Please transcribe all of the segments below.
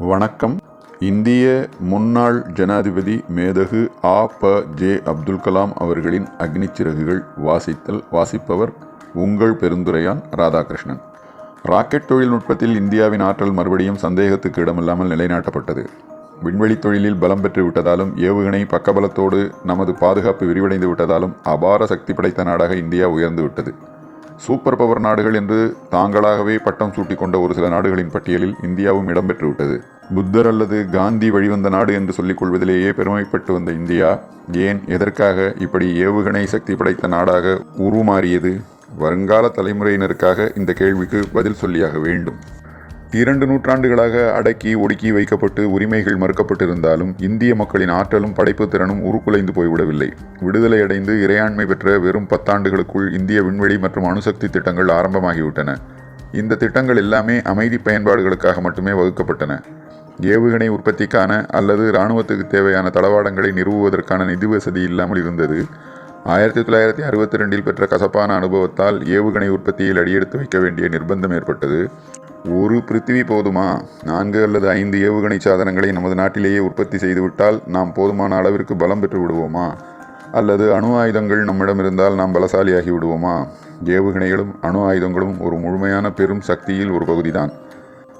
வணக்கம். இந்திய முன்னாள் ஜனாதிபதி மேதகு ஆ ப ஜே அப்துல் கலாம் அவர்களின் அக்னி சிறகுகள் வாசித்தல் வாசிப்பவர் உங்கள் பெருந்துரையான் ராதாகிருஷ்ணன். ராக்கெட் தொழில்நுட்பத்தில் இந்தியாவின் ஆற்றல் மறுபடியும் சந்தேகத்துக்கு இடமில்லாமல் நிலைநாட்டப்பட்டது. விண்வெளி தொழிலில் பலம் பெற்று விட்டதாலும் ஏவுகணை பக்கபலத்தோடு நமது பாதுகாப்பு விரிவடைந்து விட்டதாலும் அபார சக்தி படைத்த நாடாக இந்தியா உயர்ந்து விட்டது. சூப்பர் பவர் நாடுகள் என்று தாங்களாகவே பட்டம் சூட்டிக்கொண்ட ஒரு சில நாடுகளின் பட்டியலில் இந்தியாவும் இடம்பெற்றுவிட்டது. புத்தர் அல்லது காந்தி வழிவந்த நாடு என்று சொல்லிக் கொள்வதிலேயே பெருமைப்பட்டு வந்த இந்தியா ஏன் எதற்காக இப்படி ஏவுகணை சக்தி படைத்த நாடாக உருமாறியது? வருங்கால தலைமுறையினருக்காக இந்த கேள்விக்கு பதில் சொல்லியாக வேண்டும். இரண்டு நூற்றாண்டுகளாக அடக்கி ஒடுக்கி வைக்கப்பட்டு உரிமைகள் மறுக்கப்பட்டிருந்தாலும் இந்திய மக்களின் ஆற்றலும் படைப்பு திறனும் உருக்குலைந்து போய்விடவில்லை. விடுதலை அடைந்து இறையாண்மை பெற்ற வெறும் பத்தாண்டுகளுக்குள் இந்திய விண்வெளி மற்றும் அணுசக்தி திட்டங்கள் ஆரம்பமாகிவிட்டன. இந்த திட்டங்கள் எல்லாமே அமைதி பயன்பாடுகளுக்காக மட்டுமே வகுக்கப்பட்டன. ஏவுகணை உற்பத்திக்கான அல்லது இராணுவத்துக்கு தேவையான தளவாடங்களை நிறுவுவதற்கான நிதி வசதி இல்லாமல் இருந்தது. ஆயிரத்தி தொள்ளாயிரத்தி அறுபத்தி ரெண்டில் பெற்ற கசப்பான அனுபவத்தால் ஏவுகணை உற்பத்தியில் அடியெடுத்து வைக்க வேண்டிய நிர்பந்தம் ஏற்பட்டது. ஒரு பிருத்திவி போதுமா? நான்கு அல்லது ஐந்து ஏவுகணை சாதனங்களை நமது நாட்டிலேயே உற்பத்தி செய்துவிட்டால் நாம் போதுமான அளவிற்கு பலம் பெற்று விடுவோமா? அல்லது அணு ஆயுதங்கள் நம்மிடம் இருந்தால் நாம் பலசாலியாகி விடுவோமா? ஏவுகணைகளும் அணு ஆயுதங்களும் ஒரு முழுமையான பெரும் சக்தியில் ஒரு பகுதிதான்.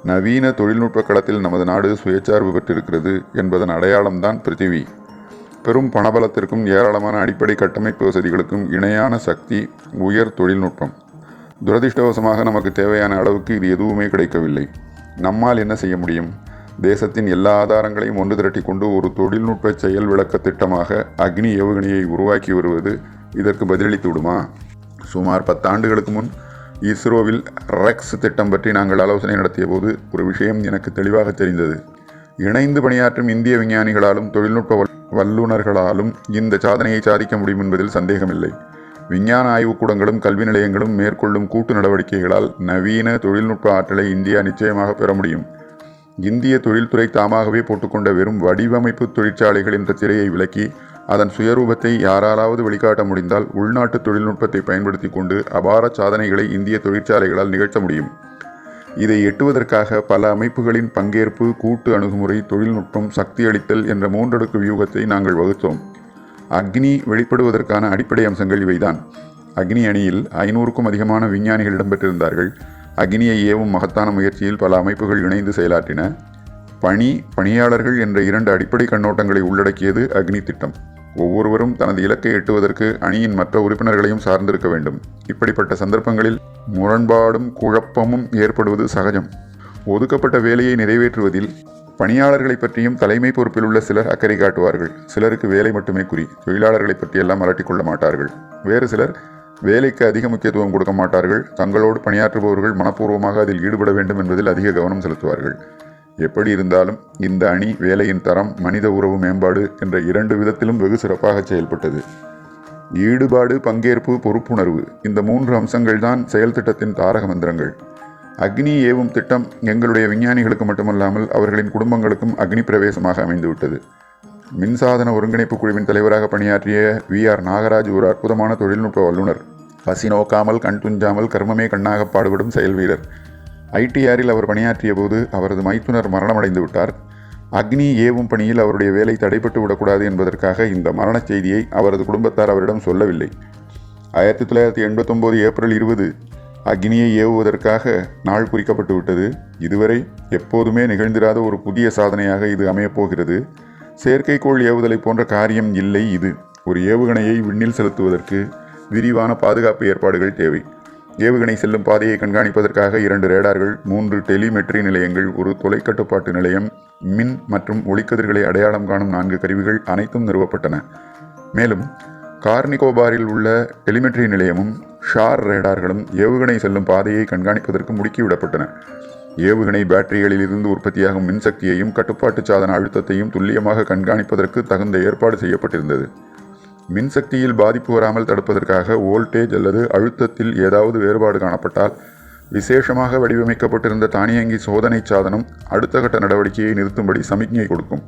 நவீன தொழில்நுட்ப களத்தில் நமது நாடு சுயச்சார்பு பெற்றிருக்கிறது என்பதன் அடையாளம்தான் பிருத்திவி. பெரும் பணபலத்திற்கும் ஏராளமான அடிப்படை கட்டமைப்பு வசதிகளுக்கும் இணையான சக்தி உயர் தொழில்நுட்பம். துரதிர்ஷ்டவசமாக நமக்கு தேவையான அளவுக்கு இது எதுவுமே கிடைக்கவில்லை. நம்மால் என்ன செய்ய முடியும்? தேசத்தின் எல்லா ஆதாரங்களையும் ஒன்று திரட்டி கொண்டு ஒரு தொழில்நுட்ப செயல் விளக்க திட்டமாக அக்னி ஏவுகணையை உருவாக்கி வருவது இதற்கு பதிலளித்து விடுமா? சுமார் பத்தாண்டுகளுக்கு முன் இஸ்ரோவில் ரெக்ஸ் திட்டம் பற்றி நாங்கள் ஆலோசனை நடத்திய போது ஒரு விஷயம் எனக்கு தெளிவாக தெரிந்தது. இணைந்து பணியாற்றும் இந்திய விஞ்ஞானிகளாலும் தொழில்நுட்ப வல்லுநர்களாலும் இந்த சாதனையை சாதிக்க முடியும் என்பதில் சந்தேகமில்லை. விஞ்ஞான ஆய்வுக்கூடங்களும் கல்வி நிலையங்களும் மேற்கொள்ளும் கூட்டு நடவடிக்கைகளால் நவீன தொழில்நுட்ப ஆற்றலை இந்தியா நிச்சயமாக பெற முடியும். இந்திய தொழில்துறை தாமாகவே போட்டுக்கொண்ட வெறும் வடிவமைப்பு தொழிற்சாலைகள் என்ற திரையை விலக்கி அதன் சுயரூபத்தை யாராலாவது வெளிக்காட்ட முடிந்தால் உள்நாட்டு தொழில்நுட்பத்தை பயன்படுத்தி கொண்டு அபார சாதனைகளை இந்திய தொழிற்சாலைகளால் நிகழ்த்த முடியும். இதை எட்டுவதற்காக பல அமைப்புகளின் பங்கேற்பு கூட்டு அணுகுமுறை தொழில்நுட்பம் சக்தியளித்தல் என்ற மூன்றடுக்கு வியூகத்தை நாங்கள் வகுத்தோம். அக்னி வெளிப்படுவதற்கான அடிப்படை அம்சங்கள் இவைதான். அக்னி அணியில் ஐநூறுக்கும் அதிகமான விஞ்ஞானிகள் இடம்பெற்றிருந்தார்கள். அக்னியை ஏவும் மகத்தான முயற்சியில் பல அமைப்புகள் இணைந்து செயலாற்றின. பணி பணியாளர்கள் என்ற இரண்டு அடிப்படை கண்ணோட்டங்களை உள்ளடக்கியது அக்னி திட்டம். ஒவ்வொருவரும் தனது இலக்கை எட்டுவதற்கு அணியின் மற்ற உறுப்பினர்களையும் சார்ந்திருக்க வேண்டும். இப்படிப்பட்ட சந்தர்ப்பங்களில் முரண்பாடும் குழப்பமும் ஏற்படுவது சகஜம். ஒதுக்கப்பட்ட வேலையை நிறைவேற்றுவதில் பணியாளர்களை பற்றியும் தலைமை பொறுப்பில் உள்ள சிலர் அக்கறை காட்டுவார்கள். சிலருக்கு வேலை மட்டுமே குறி. தொழிலாளர்களை பற்றியெல்லாம் அலட்டிக் கொள்ள மாட்டார்கள். வேறு சிலர் வேலைக்கு அதிக முக்கியத்துவம் கொடுக்க மாட்டார்கள். தங்களோடு பணியாற்றுபவர்கள் மனப்பூர்வமாக அதில் ஈடுபட வேண்டும் என்பதில் அதிக கவனம் செலுத்துவார்கள். எப்படி இருந்தாலும் இந்த அணி வேலையின் தரம் மனித உறவு மேம்பாடு என்ற இரண்டு விதத்திலும் வெகு சிறப்பாக செயல்பட்டது. ஈடுபாடு பங்கேற்பு பொறுப்புணர்வு இந்த மூன்று அம்சங்கள்தான் செயல் திட்டத்தின் தாரக மந்திரங்கள். அக்னி ஏவும் திட்டம் எங்களுடைய விஞ்ஞானிகளுக்கு மட்டுமல்லாமல் அவர்களின் குடும்பங்களுக்கும் அக்னி பிரவேசமாக அமைந்துவிட்டது. மின்சாதன ஒருங்கிணைப்பு குழுவின் தலைவராக பணியாற்றிய வி ஆர் நாகராஜ் ஒரு அற்புதமான தொழில்நுட்ப வல்லுநர். பசி நோக்காமல் கண் துஞ்சாமல் கர்மமே கண்ணாக பாடுபடும் செயல் வீரர். ஐடிஆரில் அவர் பணியாற்றிய போது அவரது மைத்துனர் மரணமடைந்து விட்டார். அக்னி ஏவும் பணியில் அவருடைய வேலை தடைப்பட்டு விடக்கூடாது என்பதற்காக இந்த மரணச் செய்தியை அவரது குடும்பத்தார் அவரிடம் சொல்லவில்லை. ஆயிரத்தி தொள்ளாயிரத்தி எண்பத்தொம்போது ஏப்ரல் இருபது அக்னியை ஏவுவதற்காக நாள் குறிக்கப்பட்டு விட்டது. இதுவரை எப்போதுமே நிகழ்ந்திராத ஒரு புதிய சாதனையாக இது அமையப்போகிறது செயற்கைக்கோள் ஏவுதலை போன்ற காரியம் இல்லை இது. ஒரு ஏவுகணையை விண்ணில் செலுத்துவதற்கு விரிவான பாதுகாப்பு ஏற்பாடுகள் தேவை. ஏவுகணை செல்லும் பாதையை கண்காணிப்பதற்காக இரண்டு ரேடார்கள் மூன்று டெலிமெட்ரி நிலையங்கள் ஒரு தொலைக்கட்டுப்பாட்டு நிலையம் மின் மற்றும் ஒளிக்கதிர்களை அடையாளம் காணும் நான்கு கருவிகள் அனைத்தும் நிறுவப்பட்டன. மேலும் கார்னிகோபாரில் உள்ள டெலிமெட்ரி நிலையமும் ஷார் ரேடார்களும் ஏவுகணை செல்லும் பாதையை கண்காணிப்பதற்கு முடுக்கிவிடப்பட்டன. ஏவுகணை பேட்டரிகளில் இருந்து உற்பத்தியாகும் மின்சக்தியையும் கட்டுப்பாட்டு சாதன அழுத்தத்தையும் துல்லியமாக கண்காணிப்பதற்கு தகுந்த ஏற்பாடு செய்யப்பட்டிருந்தது. மின்சக்தியில் பாதிப்பு வராமல் தடுப்பதற்காக வோல்டேஜ் அல்லது அழுத்தத்தில் ஏதாவது வேறுபாடு காணப்பட்டால் விசேஷமாக வடிவமைக்கப்பட்டிருந்த தானியங்கி சோதனை சாதனம் அடுத்த கட்ட நடவடிக்கையை நிறுத்தும்படி சமிக்ஞை கொடுக்கும்.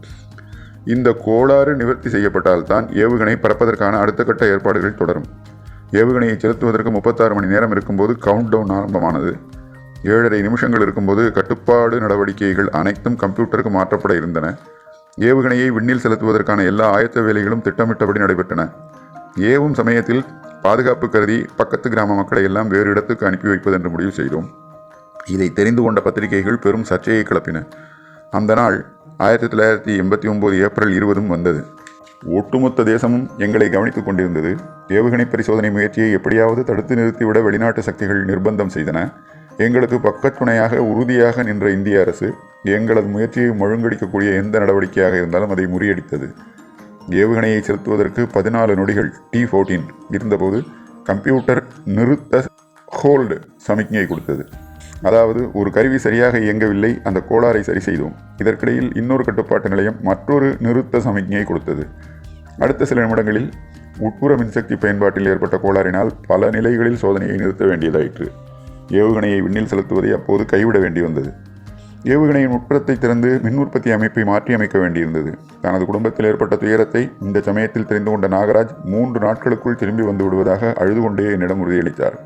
இந்த கோளாறு நிவர்த்தி செய்யப்பட்டால்தான் ஏவுகணை பறப்பதற்கான அடுத்த கட்ட ஏற்பாடுகள் தொடரும். ஏவுகணையை செலுத்துவதற்கு முப்பத்தாறு மணி நேரம் இருக்கும்போது கவுண்ட் டவுன் ஆரம்பமானது. ஏழரை நிமிஷங்கள் இருக்கும்போது கட்டுப்பாடு நடவடிக்கைகள் அனைத்தும் கம்ப்யூட்டருக்கு மாற்றப்பட இருந்தன. ஏவுகணையை விண்ணில் செலுத்துவதற்கான எல்லா ஆயத்த வேலைகளும் திட்டமிட்டபடி நடைபெற்றன. ஏவும் சமயத்தில் பாதுகாப்பு கருதி பக்கத்து கிராம மக்களை எல்லாம் வேறு இடத்துக்கு அனுப்பி வைப்பது என்று முடிவு செய்தோம். இதை தெரிந்து கொண்ட பத்திரிகைகள் பெரும் சர்ச்சையை கிளப்பின. அந்த நாள் ஆயிரத்தி தொள்ளாயிரத்தி எண்பத்தி ஒம்பது ஏப்ரல் இருபதும் வந்தது. ஒட்டுமொத்த தேசமும் எங்களை கவனித்துக் கொண்டிருந்தது. ஏவுகணை பரிசோதனை முயற்சியை எப்படியாவது தடுத்து நிறுத்திவிட வெளிநாட்டு சக்திகள் நிர்பந்தம் செய்தன. எங்களுக்கு பக்கத்துணையாக உறுதியாக நின்ற இந்திய அரசு எங்களது முயற்சியை முழுங்கடிக்கக்கூடிய எந்த நடவடிக்கையாக இருந்தாலும் அதை முறியடித்தது. ஏவுகணையை செலுத்துவதற்கு பதினாலு நொடிகள் டி ஃபோர்டீன் இருந்தபோது கம்ப்யூட்டர் நிறுத்த ஹோல்டு சமிக்ஞை கொடுத்தது. அதாவது ஒரு கருவி சரியாக இயங்கவில்லை அந்த கோளாறை சரி செய்தோம். இதற்கிடையில் இன்னொரு கட்டுப்பாட்டு நிலையம் மற்றொரு நிறுத்த சமிக்ஞையை கொடுத்தது. அடுத்த சில நிமிடங்களில் உட்புற மின்சக்தி பயன்பாட்டில் ஏற்பட்ட கோளாறினால் பல நிலைகளில் சோதனையை நிறுத்த வேண்டியதாயிற்று. ஏவுகணையை விண்ணில் செலுத்துவதை அப்போது கைவிட வேண்டி வந்தது. ஏவுகணையின் உட்புறத்தை திறந்து மின் உற்பத்தி அமைப்பை மாற்றி அமைக்க வேண்டியிருந்தது. தனது குடும்பத்தில் ஏற்பட்ட துயரத்தை இந்த சமயத்தில் தெரிந்து கொண்ட நாகராஜ் மூன்று நாட்களுக்குள் திரும்பி வந்து விடுவதாக அழுது கொண்டே என்னிடம் உறுதியளித்தார்.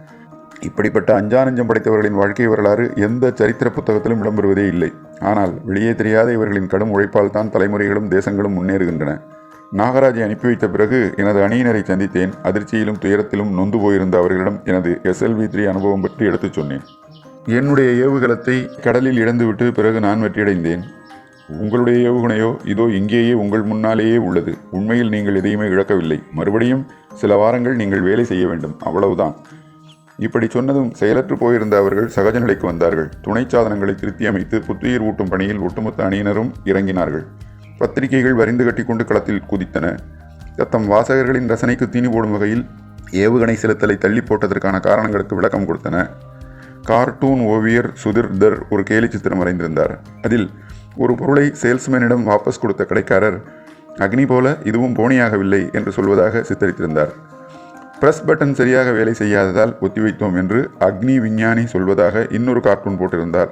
இப்படிப்பட்ட அஞ்சானஞ்சம் படைத்தவர்களின் வாழ்க்கை வரலாறு எந்த சரித்திர புத்தகத்திலும் இடம்பெறுவதே இல்லை. ஆனால் வெளியே தெரியாத இவர்களின் கடும் உழைப்பால் தான் தலைமுறைகளும் தேசங்களும் முன்னேறுகின்றன. நாகராஜை அனுப்பி வைத்த பிறகு எனது அணியினரை சந்தித்தேன். அதிர்ச்சியிலும் துயரத்திலும் நொந்து போயிருந்த அவர்களிடம் எனது எஸ்எல்வி த்ரீ அனுபவம் பற்றி எடுத்துச் சொன்னேன். என்னுடைய ஏவுகலத்தை கடலில் இழந்துவிட்டு பிறகு நான் வெற்றியடைந்தேன். உங்களுடைய ஏவுகணையோ இதோ இங்கேயே உங்கள் முன்னாலேயே உள்ளது. உண்மையில் நீங்கள் எதையுமே இழக்கவில்லை. மறுபடியும் சில வாரங்கள் நீங்கள் வேலை செய்ய வேண்டும். அவ்வளவுதான். இப்படி சொன்னதும் செயலற்று போயிருந்த அவர்கள் சகஜ நிலைக்கு வந்தார்கள். துணை சாதனங்களை திருத்தி அமைத்து புத்துயிர் ஊட்டும் பணியில் ஒட்டுமொத்த அணியினரும் இறங்கினார்கள். பத்திரிகைகள் வரிந்து கட்டிக்கொண்டு களத்தில் குதித்தன. தத்தம் வாசகர்களின் ரசனைக்கு தீனி போடும் வகையில் ஏவுகணை செலுத்தலை தள்ளி போட்டதற்கான காரணங்களுக்கு விளக்கம் கொடுத்தன. கார்ட்டூன் ஓவியர் சுதிர் தர் ஒரு கேலி சித்திரம் வரைந்திருந்தார். அதில் ஒரு பொருளை சேல்ஸ்மேனிடம் வாபஸ் கொடுத்த கடைக்காரர் அக்னி போல இதுவும் போனியாகவில்லை என்று சொல்வதாக சித்தரித்திருந்தார். பிரஸ் பட்டன் சரியாக வேலை செய்யாததால் ஒத்திவைத்தோம் என்று அக்னி விஞ்ஞானி சொல்வதாக இன்னொரு கார்ட்டூன் போட்டிருந்தார்.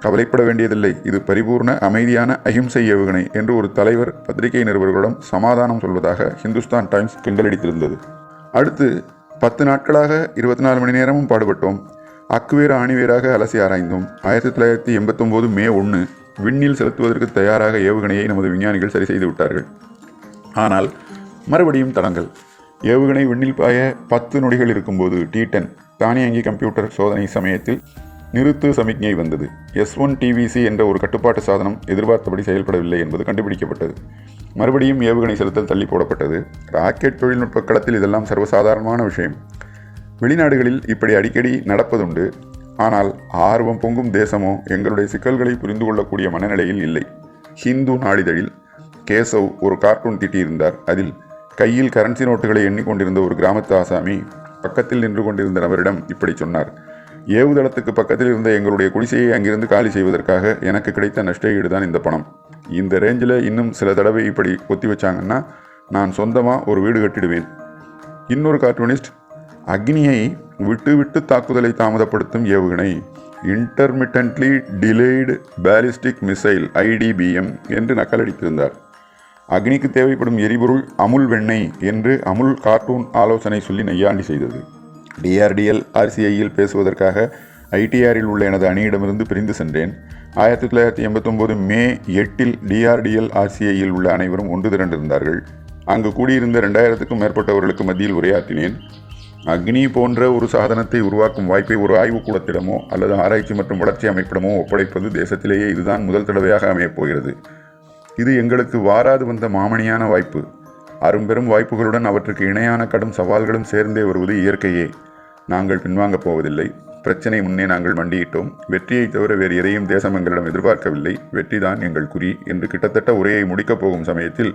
கவலைப்பட வேண்டியதில்லை. இது பரிபூர்ண அமைதியான அஹிம்சை ஏவுகணை என்று ஒரு தலைவர் பத்திரிகை நிருபர்களிடம் சமாதானம் சொல்வதாக ஹிந்துஸ்தான் டைம்ஸ் கிண்டலடித்திருந்தது. அடுத்து பத்து நாட்களாக இருபத்தி நாலு மணி நேரமும் பாடுபட்டோம். அக்குவேறு ஆணிவேராக அலசி ஆராய்ந்தோம். ஆயிரத்தி தொள்ளாயிரத்தி எண்பத்தொம்போது மே ஒன்று விண்ணில் செலுத்துவதற்கு தயாராக ஏவுகணையை நமது விஞ்ஞானிகள் சரி செய்து விட்டார்கள். ஆனால் மறுபடியும் தடங்கள். ஏவுகணை விண்ணில் பாய பத்து நொடிகள் இருக்கும்போது டி டென் தானியங்கி கம்ப்யூட்டர் சோதனை சமயத்தில் நிறுத்து சமிக்ஞை வந்தது. எஸ் ஒன் டிவிசி என்ற ஒரு கட்டுப்பாட்டு சாதனம் எதிர்பார்த்தபடி செயல்படவில்லை என்பது கண்டுபிடிக்கப்பட்டது. மறுபடியும் ஏவுகணை செலுத்தல் தள்ளி போடப்பட்டது. ராக்கெட் தொழில்நுட்ப களத்தில் இதெல்லாம் சர்வசாதாரணமான விஷயம். வெளிநாடுகளில் இப்படி அடிக்கடி நடப்பதுண்டு. ஆனால் ஆர்வம் பொங்கும் தேசமோ எங்களுடைய சிக்கல்களை புரிந்து கொள்ளக்கூடிய மனநிலையில் இல்லை. ஹிந்து நாளிதழில் கேசவ் ஒரு கார்ட்டூன் திட்டியிருந்தார். அதில் கையில் கரன்சி நோட்டுகளை எண்ணிக்கொண்டிருந்த ஒரு கிராமத்து ஆசாமி பக்கத்தில் நின்று கொண்டிருந்த நபரிடம் இப்படி சொன்னார். ஏவுதளத்துக்கு பக்கத்தில் இருந்த எங்களுடைய குடிசையை அங்கிருந்து காலி செய்வதற்காக எனக்கு கிடைத்த நஷ்ட ஈடுதான் இந்த பணம். இந்த ரேஞ்சில் இன்னும் சில தடவை இப்படி ஒத்தி வச்சாங்கன்னா நான் சொந்தமாக ஒரு வீடு கட்டிடுவேன். இன்னொரு கார்ட்டூனிஸ்ட் அக்னியை விட்டு விட்டு தாக்குதலை தாமதப்படுத்தும் ஏவுகணை இன்டர்மிட்டன்ட்லி டிலேய்டு பேலிஸ்டிக் மிசைல் ஐடிபிஎம் என்று நக்கலடித்திருந்தார் அக்னிக்கு தேவைப்படும் எரிபொருள் அமுல் வெண்ணெய் என்று அமுல் கார்ட்டூன் ஆலோசனை சொல்லி நையாண்டி செய்தது. டிஆர்டிஎல் ஆர்சிஐயில் பேசுவதற்காக ஐடிஆரில் உள்ள எனது அணியிடமிருந்து பிரிந்து சென்றேன். ஆயிரத்தி தொள்ளாயிரத்தி எண்பத்தொம்போது மே எட்டில் டிஆர்டிஎல் ஆர்சிஐயில் உள்ள அனைவரும் ஒன்று திரண்டிருந்தார்கள். அங்கு கூடியிருந்த ரெண்டாயிரத்துக்கும் மேற்பட்டவர்களுக்கு மத்தியில் உரையாற்றினேன். அக்னி போன்ற ஒரு சாதனத்தை உருவாக்கும் வாய்ப்பை ஒரு ஆய்வுக்கூடத்திடமோ அல்லது ஆராய்ச்சி மற்றும் வளர்ச்சி அமைப்பிடமோ ஒப்படைப்பது தேசத்திலேயே இதுதான் முதல் தடவையாக அமையப் போகிறது. இது எங்களுக்கு வாராது வந்த மாமணியான வாய்ப்பு. அரும்பெரும் வாய்ப்புகளுடன் அவற்றுக்கு இணையான கடும் சவால்களும் சேர்ந்தே வருவது இயற்கையே. நாங்கள் பின்வாங்கப் போவதில்லை. பிரச்சனை முன்னே நாங்கள் மண்டியிட்டோம். வெற்றியை தவிர வேறு எதையும் தேசம் எங்களிடம் எதிர்பார்க்கவில்லை. வெற்றிதான் எங்கள் குறி என்று கிட்டத்தட்ட உரையை முடிக்கப் போகும் சமயத்தில்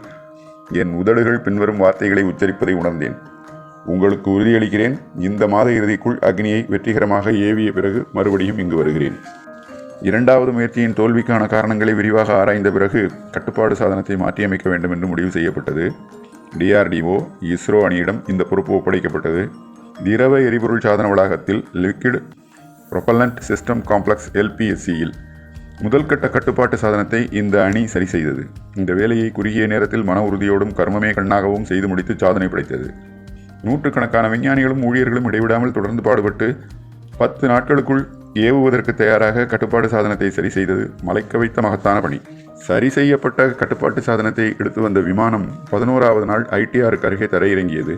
என் உதடுகள் பின்வரும் வார்த்தைகளை உச்சரிப்பதை உணர்ந்தேன். உங்களுக்கு உறுதியளிக்கிறேன். இந்த மாத இறுதிக்குள் அக்னியை வெற்றிகரமாக ஏவிய பிறகு மறுபடியும் இங்கு வருகிறேன். இரண்டாவது முயற்சியின் தோல்விக்கான காரணங்களை விரிவாக ஆராய்ந்த பிறகு கட்டுப்பாடு சாதனத்தை மாற்றியமைக்க வேண்டும் என்று முடிவு செய்யப்பட்டது. டிஆர்டிஓ இஸ்ரோ அணியிடம் இந்த பொறுப்பு ஒப்படைக்கப்பட்டது. திரவ எரிபொருள் சாதன வளாகத்தில் லிக்விட் ப்ரொபல்லண்ட் சிஸ்டம் காம்ப்ளெக்ஸ் எல்பிஎஸ்சியில் முதல் கட்ட கட்டுப்பாட்டு சாதனத்தை இந்த அணி சரி செய்தது. இந்த வேலையை குறுகிய நேரத்தில் மன உறுதியோடும் கர்மமே கண்ணாகவும் செய்து முடித்து சாதனை படைத்தது. நூற்றுக்கணக்கான விஞ்ஞானிகளும் ஊழியர்களும் இடைவிடாமல் தொடர்ந்து பாடுபட்டு பத்து நாட்களுக்குள் ஏவுவதற்கு தயாராக கட்டுப்பாடு சாதனத்தை சரி செய்தது மலைக்க வைத்த மகத்தான பணி. சரி செய்யப்பட்ட கட்டுப்பாட்டு சாதனத்தை எடுத்து வந்த விமானம் பதினோராவது நாள் ஐடிஆருக்கு அருகே தரையிறங்கியது.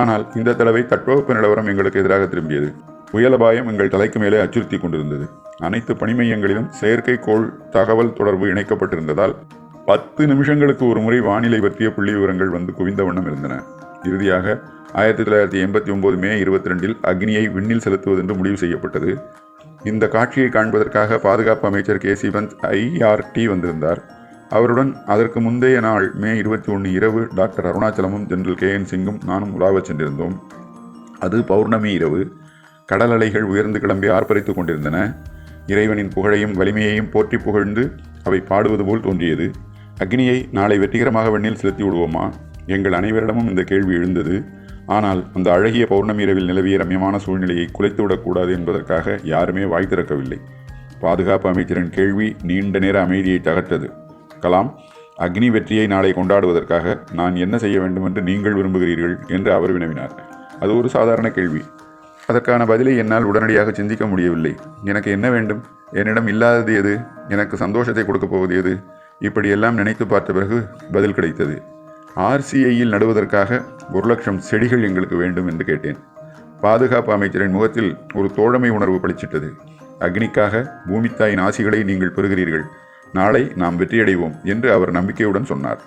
ஆனால் இந்த தடவை தட்பவெப்ப நிலவரம் எங்களுக்கு எதிராக திரும்பியது. புயல் அபாயம் எங்கள் தலைக்கு மேலே அச்சுறுத்தி கொண்டிருந்தது. அனைத்து பணி மையங்களிலும் செயற்கைக்கோள் தகவல் தொடர்பு இணைக்கப்பட்டிருந்ததால் பத்து நிமிஷங்களுக்கு ஒரு முறை வானிலை பற்றிய புள்ளி விவரங்கள் வந்து குவிந்த வண்ணம் இருந்தன. இறுதியாக ஆயிரத்தி தொள்ளாயிரத்தி எண்பத்தி ஒன்பது மே இருபத்தி ரெண்டில் அக்னியை விண்ணில் செலுத்துவதென்று முடிவு செய்யப்பட்டது. இந்த காட்சியை காண்பதற்காக பாதுகாப்பு அமைச்சர் கே. சிவந்த் ஐஆர்டி வந்திருந்தார். அவருடன் அதற்கு முந்தைய நாள் மே இருபத்தி ஒன்று இரவு டாக்டர் அருணாச்சலமும் ஜெனரல் கே. என். சிங்கும் நானும் உலாவச் சென்றிருந்தோம். அது பௌர்ணமி இரவு. கடல் அலைகள் உயர்ந்து கிளம்பி ஆர்ப்பரித்துக் கொண்டிருந்தன. இறைவனின் புகழையும் வலிமையையும் போற்றி புகழ்ந்து அவை பாடுவது போல் தோன்றியது. அக்னியை நாளை வெற்றிகரமாக வெண்ணில் செலுத்தி விடுவோமா? எங்கள் அனைவரிடமும் இந்த கேள்வி எழுந்தது. ஆனால் அந்த அழகிய பௌர்ணமி இரவில் நிலவிய ரம்யமான சூழ்நிலையை குலைத்துவிடக்கூடாது என்பதற்காக யாருமே வாய் திறக்கவில்லை. பாதுகாப்பு அமைச்சரின் கேள்வி நீண்ட நேர அமைதியை தகர்த்தது. கலாம் அக்னி வெற்றியை நாளை கொண்டாடுவதற்காக நான் என்ன செய்ய வேண்டும் என்று நீங்கள் விரும்புகிறீர்கள் என்று அவர் வினவினார். அது ஒரு சாதாரண கேள்வி. அதற்கான பதிலை என்னால் உடனடியாக சிந்திக்க முடியவில்லை. எனக்கு என்ன வேண்டும்? என்னிடம் இல்லாதது எது? எனக்கு சந்தோஷத்தை கொடுக்கப் போவது எது? இப்படியெல்லாம் நினைத்து பார்த்த பிறகு பதில் கிடைத்தது. ஆர்சிஐயில் நடுவதற்காக ஒரு லட்சம் செடிகள் எங்களுக்கு வேண்டும் என்று கேட்டேன். பாதுகாப்பு அமைச்சரின் முகத்தில் ஒரு தோழமை உணர்வு பளிச்சிட்டது. அக்னிக்காக பூமித்தாயின் ஆசிகளை நீங்கள் பெறுகிறீர்கள். நாளை நாம் வெற்றியடைவோம் என்று அவர் நம்பிக்கையுடன் சொன்னார்.